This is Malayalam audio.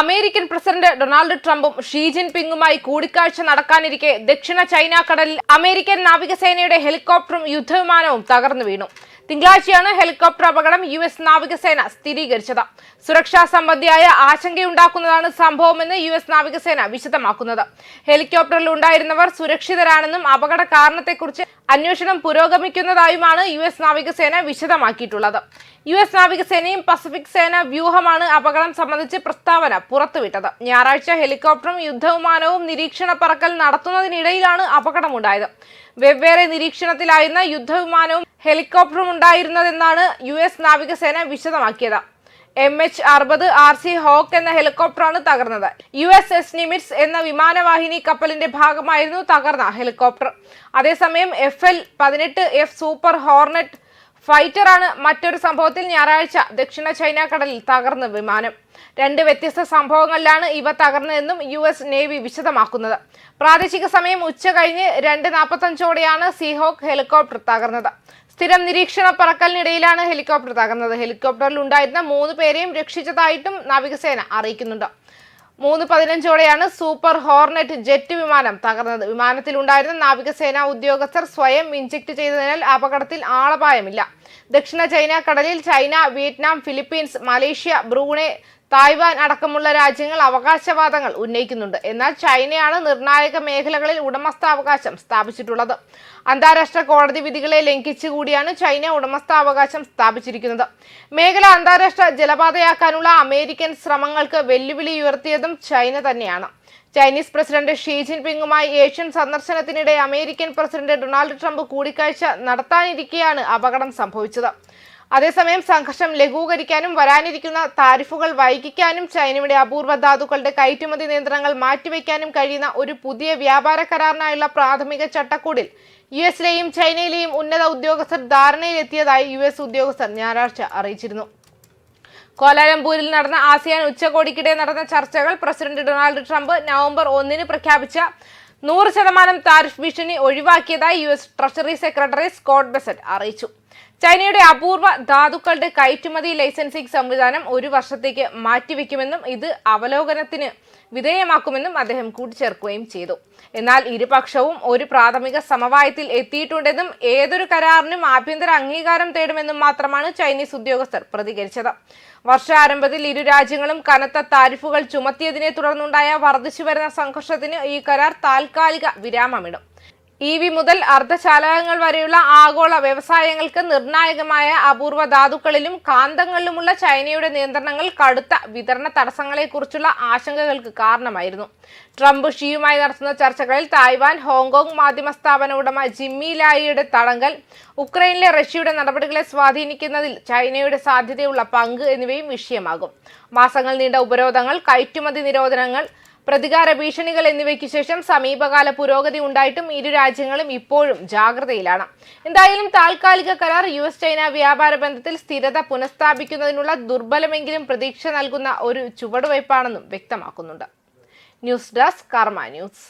അമേരിക്കൻ പ്രസിഡന്റ് ഡൊണാൾഡ് ട്രംപും ഷീ ജിൻപിങ്ങുമായി കൂടിക്കാഴ്ച നടക്കാനിരിക്കെ ദക്ഷിണ ചൈന കടലിൽ അമേരിക്കൻ നാവികസേനയുടെ ഹെലികോപ്റ്ററും യുദ്ധവിമാനവും തകർന്നു വീണു. തിങ്കളാഴ്ചയാണ് ഹെലികോപ്റ്റർ അപകടം യു എസ് നാവികസേന സ്ഥിരീകരിച്ചത്. സുരക്ഷാ സംബന്ധിയായ ആശങ്കയുണ്ടാക്കുന്നതാണ് സംഭവമെന്ന് യു എസ് നാവികസേന വിശദമാക്കുന്നത്. ഹെലികോപ്റ്ററിൽ ഉണ്ടായിരുന്നവർ സുരക്ഷിതരാണെന്നും അപകട കാരണത്തെക്കുറിച്ച് അന്വേഷണം പുരോഗമിക്കുന്നതായുമാണ് യു എസ് നാവികസേന വിശദമാക്കിയിട്ടുള്ളത്. യു എസ് നാവികസേനയും പസഫിക് സേന വ്യൂഹമാണ് അപകടം സംബന്ധിച്ച് പ്രസ്താവന പുറത്തുവിട്ടത്. ഞായറാഴ്ച ഹെലികോപ്റ്ററും യുദ്ധവിമാനവും നിരീക്ഷണ പറക്കൽ നടത്തുന്നതിനിടയിലാണ് അപകടമുണ്ടായത്. വെവ്വേറെ നിരീക്ഷണത്തിലായിരുന്ന യുദ്ധവിമാനവും ഹെലികോപ്റ്ററും ഉണ്ടായിരുന്നതെന്നാണ് യു എസ് നാവികസേന വിശദമാക്കിയത്. എം എച്ച് അറുപത് ആർ സി ഹോക്ക് എന്ന ഹെലികോപ്റ്ററാണ് തകർന്നത്. യു എസ് എസ് നിമിറ്റ്സ് എന്ന വിമാനവാഹിനി കപ്പലിന്റെ ഭാഗമായിരുന്നു തകർന്ന ഹെലികോപ്റ്റർ. അതേസമയം എഫ് എൽ പതിനെട്ട് എഫ് സൂപ്പർ ഹോർനെറ്റ് ഫൈറ്ററാണ് മറ്റൊരു സംഭവത്തിൽ ഞായറാഴ്ച ദക്ഷിണ ചൈന കടലിൽ തകർന്ന വിമാനം. രണ്ട് വ്യത്യസ്ത സംഭവങ്ങളിലാണ് ഇവ തകർന്നതെന്നും യു എസ് നേവി വിശദമാക്കുന്നത്. പ്രാദേശിക സമയം ഉച്ച കഴിഞ്ഞ് രണ്ട് നാൽപ്പത്തഞ്ചോടെയാണ് സീഹോക്ക് ഹെലികോപ്റ്റർ തകർന്നത്. സ്ഥിരം നിരീക്ഷണ പറക്കലിനിടയിലാണ് ഹെലികോപ്റ്റർ തകർന്നത്. ഹെലികോപ്റ്ററിൽ ഉണ്ടായിരുന്ന മൂന്ന് പേരെയും രക്ഷിച്ചതായിട്ടും നാവികസേന അറിയിക്കുന്നുണ്ട്. മൂന്ന് പതിനഞ്ചോടെയാണ് സൂപ്പർ ഹോർനെറ്റ് ജെറ്റ് വിമാനം തകർന്നത്. വിമാനത്തിൽ ഉണ്ടായിരുന്ന നാവികസേന ഉദ്യോഗസ്ഥർ സ്വയം ഇഞ്ചക്ട് ചെയ്തതിനാൽ അപകടത്തിൽ ആളപായമില്ല. ദക്ഷിണ ചൈന കടലിൽ China Vietnam Philippines Malaysia Brunei Taiwan അടക്കമുള്ള രാജ്യങ്ങൾ അവകാശവാദങ്ങൾ ഉന്നയിക്കുന്നുണ്ട്. എന്നാൽ ചൈനയാണ് നിർണായക മേഖലകളിൽ ഉടമസ്ഥാവകാശം സ്ഥാപിച്ചിട്ടുള്ളത്. അന്താരാഷ്ട്ര കോടതി വിധികളെ ലംഘിച്ചുകൂടിയാണ് ചൈന ഉടമസ്ഥാവകാശം സ്ഥാപിച്ചിരിക്കുന്നത്. മേഖല അന്താരാഷ്ട്ര ജലപാതയാക്കാനുള്ള അമേരിക്കൻ ശ്രമങ്ങൾക്ക് വെല്ലുവിളി ഉയർത്തിയതും ചൈന തന്നെയാണ്. ചൈനീസ് പ്രസിഡന്റ് ഷീ ജിൻപിങ്ങുമായി ഏഷ്യൻ സന്ദർശനത്തിനിടെ അമേരിക്കൻ പ്രസിഡന്റ് ഡൊണാൾഡ് ട്രംപ് കൂടിക്കാഴ്ച നടത്താനിരിക്കെയാണ് അപകടം സംഭവിച്ചത്. അതേസമയം സംഘർഷം ലഘൂകരിക്കാനും വരാനിരിക്കുന്ന താരിഫുകൾ വൈകിക്കാനും ചൈനയുടെ അപൂർവ ധാതുക്കളുടെ കയറ്റുമതി നിയന്ത്രണങ്ങൾ മാറ്റിവെക്കാനും കഴിയുന്ന ഒരു പുതിയ വ്യാപാര കരാറിനായുള്ള പ്രാഥമിക ചട്ടക്കൂടിൽ യു എസിലെയും ചൈനയിലെയും ഉന്നത ഉദ്യോഗസ്ഥർ ധാരണയിലെത്തിയതായി യു എസ് ഉദ്യോഗസ്ഥർ ഞായറാഴ്ച അറിയിച്ചിരുന്നു. കോലാലംപൂരിൽ നടന്ന ആസിയാൻ ഉച്ചകോടിക്കിടെ നടന്ന ചർച്ചകൾ പ്രസിഡന്റ് ഡൊണാൾഡ് ട്രംപ് നവംബർ ഒന്നിന് പ്രഖ്യാപിച്ച നൂറ് ശതമാനം താരിഫ് ഭീഷണി ഒഴിവാക്കിയതായി U S treasury secretary Scott Bessent അറിയിച്ചു. ചൈനയുടെ അപൂർവ ധാതുക്കളുടെ കയറ്റുമതി ലൈസൻസിംഗ് സംവിധാനം ഒരു വർഷത്തേക്ക് മാറ്റിവെക്കുമെന്നും ഇത് അവലോകനത്തിന് വിധേയമാക്കുമെന്നും അദ്ദേഹം കൂട്ടിച്ചേർക്കുകയും ചെയ്തു. എന്നാൽ ഇരുപക്ഷവും ഒരു പ്രാഥമിക സമവായത്തിൽ എത്തിയിട്ടുണ്ടെന്നും ഏതൊരു കരാറിനും ആഭ്യന്തര അംഗീകാരം തേടുമെന്നും മാത്രമാണ് ചൈനീസ് ഉദ്യോഗസ്ഥർ പ്രതികരിച്ചത്. വർഷാരംഭത്തിൽ ഇരു രാജ്യങ്ങളും കനത്ത താരിഫുകൾ ചുമത്തിയതിനെ തുടർന്നുണ്ടായ വർദ്ധിച്ചു വരുന്ന സംഘർഷത്തിന് ഈ കരാർ താൽക്കാലിക വിരാമമിടും. ഇ വി മുതൽ അർദ്ധചാലകങ്ങൾ വരെയുള്ള ആഗോള വ്യവസായങ്ങൾക്ക് നിർണായകമായ അപൂർവ ധാതുക്കളിലും കാന്തങ്ങളിലുമുള്ള ചൈനയുടെ നിയന്ത്രണങ്ങൾ കടുത്ത വിതരണ തടസ്സങ്ങളെക്കുറിച്ചുള്ള ആശങ്കകൾക്ക് കാരണമായിരുന്നു. ട്രംപ് ഷിയുമായി നടത്തുന്ന ചർച്ചകളിൽ തായ്വാൻ ഹോങ്കോങ് മാധ്യമ സ്ഥാപന ഉടമ ജിമ്മി ലായിയുടെ തടങ്കൽ ഉക്രൈനിലെ റഷ്യയുടെ നടപടികളെ സ്വാധീനിക്കുന്നതിൽ ചൈനയുടെ സാധ്യതയുള്ള പങ്ക് എന്നിവയും വിഷയമാകും. മാസങ്ങൾ നീണ്ട ഉപരോധങ്ങൾ കയറ്റുമതി നിരോധനങ്ങൾ പ്രതികാര ഭീഷണികൾ എന്നിവയ്ക്ക് ശേഷം സമീപകാല പുരോഗതി ഉണ്ടായിട്ടും ഇരു രാജ്യങ്ങളും ഇപ്പോഴും ജാഗ്രതയിലാണ്. എന്തായാലും താൽക്കാലിക കരാർ യു എസ് ചൈന വ്യാപാര ബന്ധത്തിൽ സ്ഥിരത പുനഃസ്ഥാപിക്കുന്നതിനുള്ള ദുർബലമെങ്കിലും പ്രതീക്ഷ നൽകുന്ന ഒരു ചുവടുവയ്പ്പാണെന്നും വ്യക്തമാക്കുന്നുണ്ട്. News desk Karma news.